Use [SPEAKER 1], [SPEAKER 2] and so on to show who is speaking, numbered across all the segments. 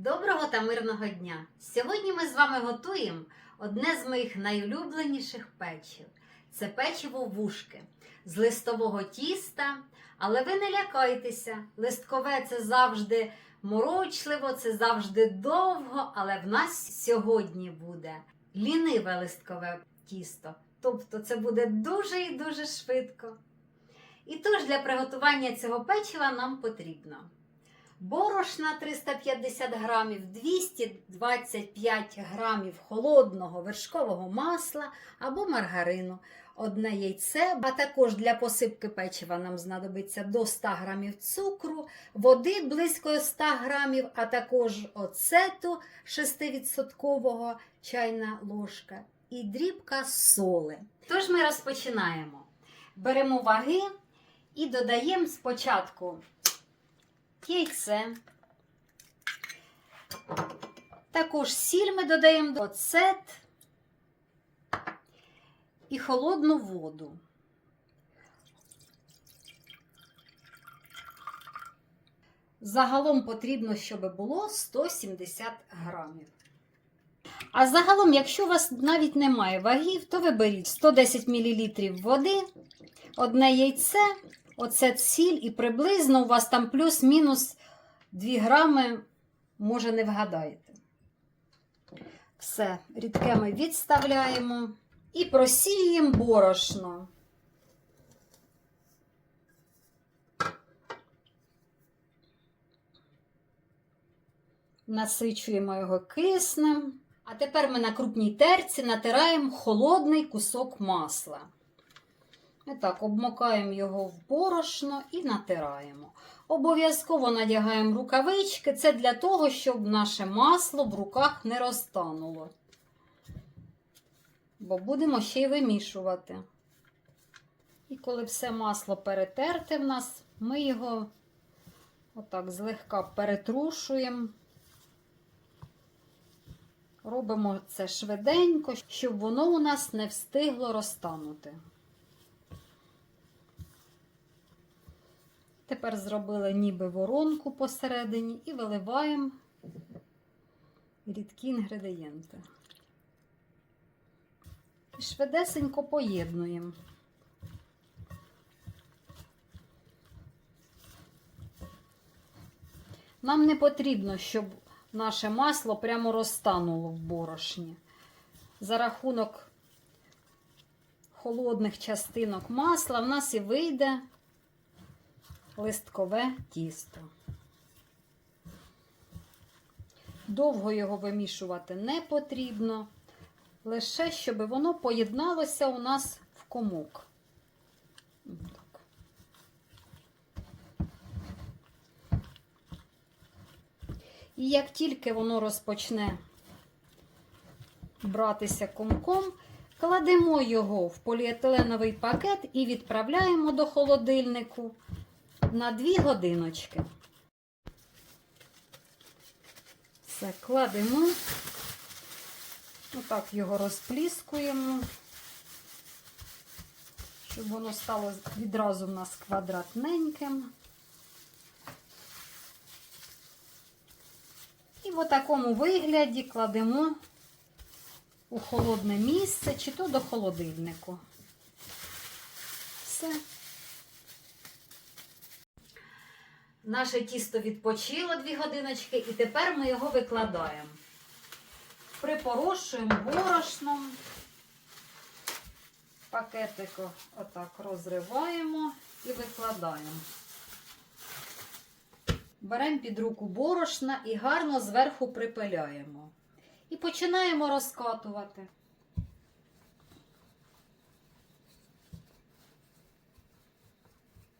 [SPEAKER 1] Доброго та мирного дня! Сьогодні ми з вами готуємо одне з моїх найулюбленіших печив. Це печиво вушки з листового тіста. Але ви не лякайтеся, листкове це завжди морочливо, це завжди довго, але в нас сьогодні буде ліниве листкове тісто. Тобто це буде дуже і дуже швидко. І тож для приготування цього печива нам потрібно борошна 350 грамів, 225 грамів холодного вершкового масла або маргарину, одне яйце, а також для посипки печива нам знадобиться до 100 грамів цукру, води близько 100 грамів, а також оцету 6% чайна ложка і дрібка соли. Тож ми розпочинаємо. Беремо ваги і додаємо спочатку яйце. Також сіль ми додаємо до оцет і холодну воду. Загалом потрібно, щоб було 170 грамів. А загалом, якщо у вас навіть немає вагів, то ви беріть 110 мл води, одне яйце, оцет сіль і приблизно у вас там плюс-мінус 2 грами, може, не вгадаєте. Все, рідке ми відставляємо і просіюємо борошно. Насичуємо його киснем. А тепер ми на крупній терці натираємо холодний кусок масла. І так, обмокаємо його в борошно і натираємо. Обов'язково надягаємо рукавички. Це для того, щоб наше масло в руках не розтануло. Бо будемо ще й вимішувати. І коли все масло перетерте в нас, ми його отак злегка перетрушуємо. Робимо це швиденько, щоб воно у нас не встигло розтанути. Тепер зробили ніби воронку посередині і виливаємо рідкі інгредієнти. І швидесенько поєднуємо. Нам не потрібно, щоб наше масло прямо розтануло в борошні. За рахунок холодних частинок масла в нас і вийде листкове тісто. Довго його вимішувати не потрібно, лише щоб воно поєдналося у нас в комок. І як тільки воно розпочне братися комком, кладемо його в поліетиленовий пакет і відправляємо до холодильнику на 2 годиночки. Все, кладемо, отак його розпліскуємо, щоб воно стало відразу в нас квадратненьким. І в такому вигляді кладемо у холодне місце чи то до холодильнику. Все. Наше тісто відпочило 2 годиночки, і тепер ми його викладаємо. Припорошуємо борошном. Пакетико отак розриваємо і викладаємо. Беремо під руку борошна і гарно зверху припиляємо. І починаємо розкатувати.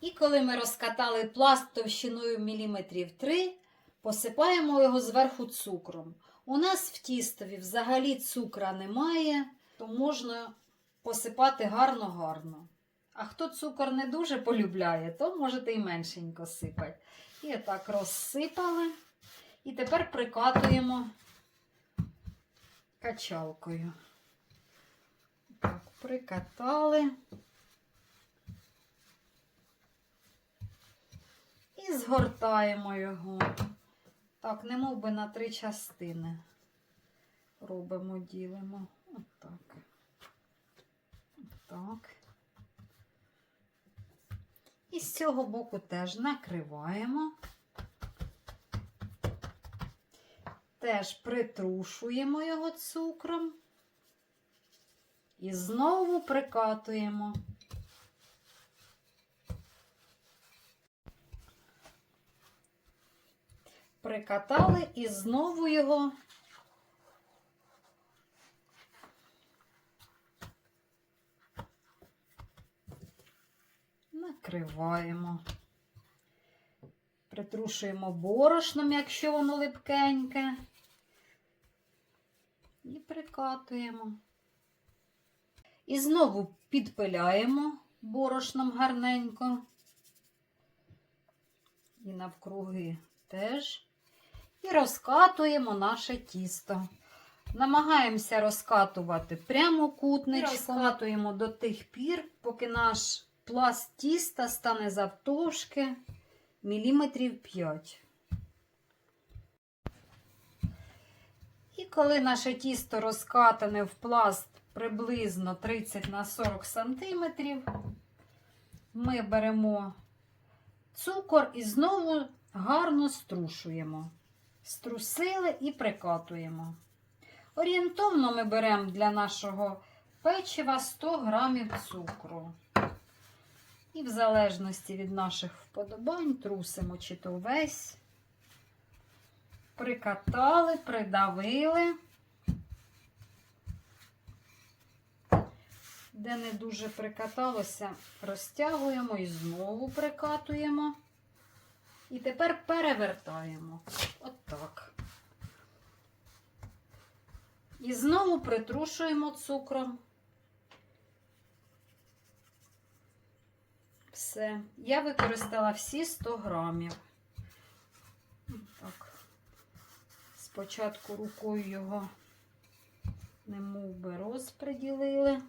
[SPEAKER 1] І коли ми розкатали пласт товщиною міліметрів 3, посипаємо його зверху цукром. У нас в тістові взагалі цукра немає, то можна посипати гарно-гарно. А хто цукор не дуже полюбляє, то можете і меншенько сипати. І отак розсипали. І тепер прикатуємо качалкою. Так, прикатали. І згортаємо його. Так, не мов би на три частини. Робимо, ділимо. Отак. Так. І з цього боку теж накриваємо. Теж притрушуємо його цукром. І знову прикатуємо. Прикатали і знову його накриваємо. Притрушуємо борошном, якщо воно липкеньке. І прикатуємо. І знову підпиляємо борошном гарненько. І навкруги теж. І розкатуємо наше тісто. Намагаємося розкатувати прямокутничком. Розкатуємо до тих пір, поки наш пласт тіста стане завтовшки міліметрів 5. І коли наше тісто розкатане в пласт приблизно 30 на 40 см, ми беремо цукор і знову гарно струшуємо. Струсили і прикатуємо. Орієнтовно ми беремо для нашого печива 100 грамів цукру. І в залежності від наших вподобань трусимо чи то весь, прикатали, придавили. Де не дуже прикаталося, розтягуємо і знову прикатуємо. І тепер перевертаємо. Отак. І знову притрушуємо цукром. Все. Я використала всі 100 грамів. Так. Спочатку рукою його немов би розподілили.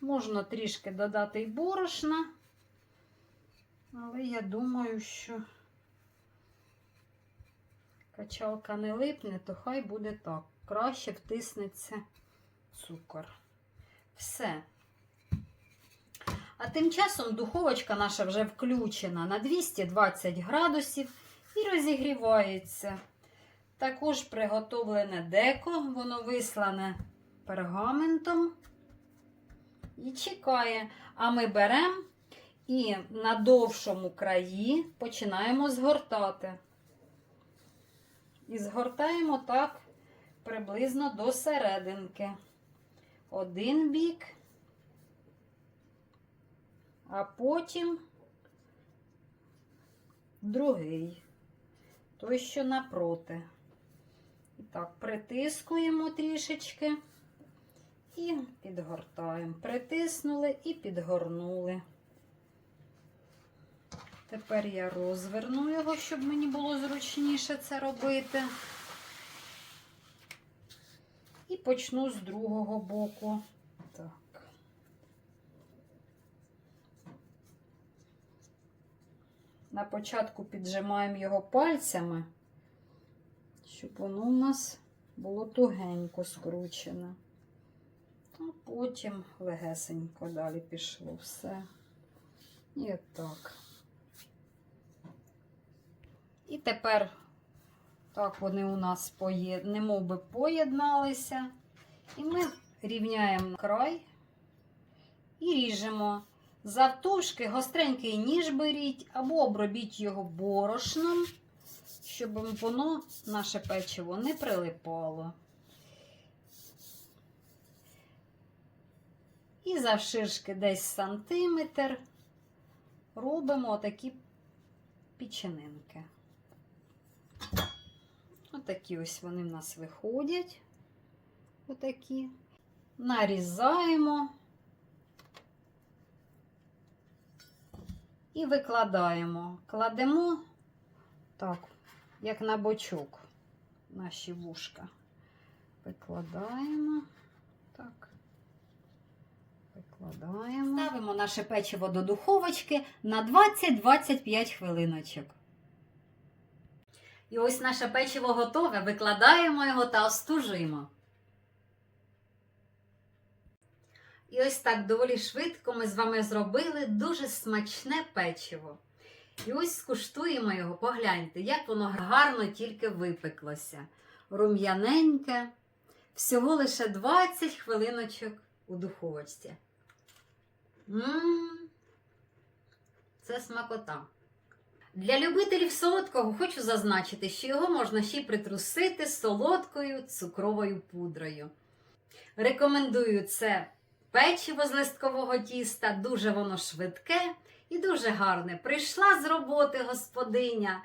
[SPEAKER 1] Можна трішки додати й борошна, але я думаю, що качалка не липне, то хай буде так. Краще втиснеться цукор. Все. А тим часом духовочка наша вже включена на 220 градусів і розігрівається. Також приготовлене деко, воно вислане пергаментом і чекає. А ми беремо і на довшому краї починаємо згортати. І згортаємо так приблизно до серединки. Один бік, а потім другий, той, що напроти. І так, притискуємо трішечки і підгортаємо. Притиснули і підгорнули. Тепер я розверну його, щоб мені було зручніше це робити. І почну з другого боку. Так. На початку піджимаємо його пальцями, щоб воно у нас було тугенько скручене. А потім легесенько далі пішло все. І отак. І тепер так вони у нас поє... немов би поєдналися. І ми рівняємо край і ріжемо. Завтовшки гостренький ніж беріть або обробіть його борошном, щоб воно, наше печиво, не прилипало. І завширшки десь сантиметр робимо отакі печенинки. Отакі ось вони в нас виходять. Отакі. Нарізаємо і викладаємо. Кладемо так, як на бочок наші вушка. Викладаємо. Так. Викладаємо. Ставимо наше печиво до духовочки на 20-25 хвилиночок. І ось наше печиво готове, викладаємо його та остужуємо. І ось так доволі швидко ми з вами зробили дуже смачне печиво. І ось скуштуємо його, погляньте, як воно гарно тільки випеклося. Рум'яненьке, всього лише 20 хвилиночок у духовочці. Мм, це смакота. Для любителів солодкого хочу зазначити, що його можна ще й притрусити солодкою цукровою пудрою. Рекомендую це печиво з листкового тіста, дуже воно швидке і дуже гарне. Прийшла з роботи господиня,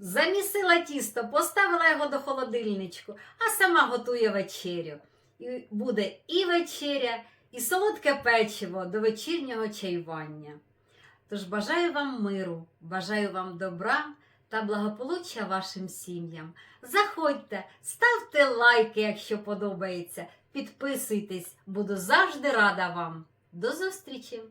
[SPEAKER 1] замісила тісто, поставила його до холодильничку, а сама готує вечерю. І буде і вечеря, і солодке печиво до вечірнього чаювання. Тож бажаю вам миру, бажаю вам добра та благополуччя вашим сім'ям. Заходьте, ставте лайки, якщо подобається, підписуйтесь, буду завжди рада вам. До зустрічі!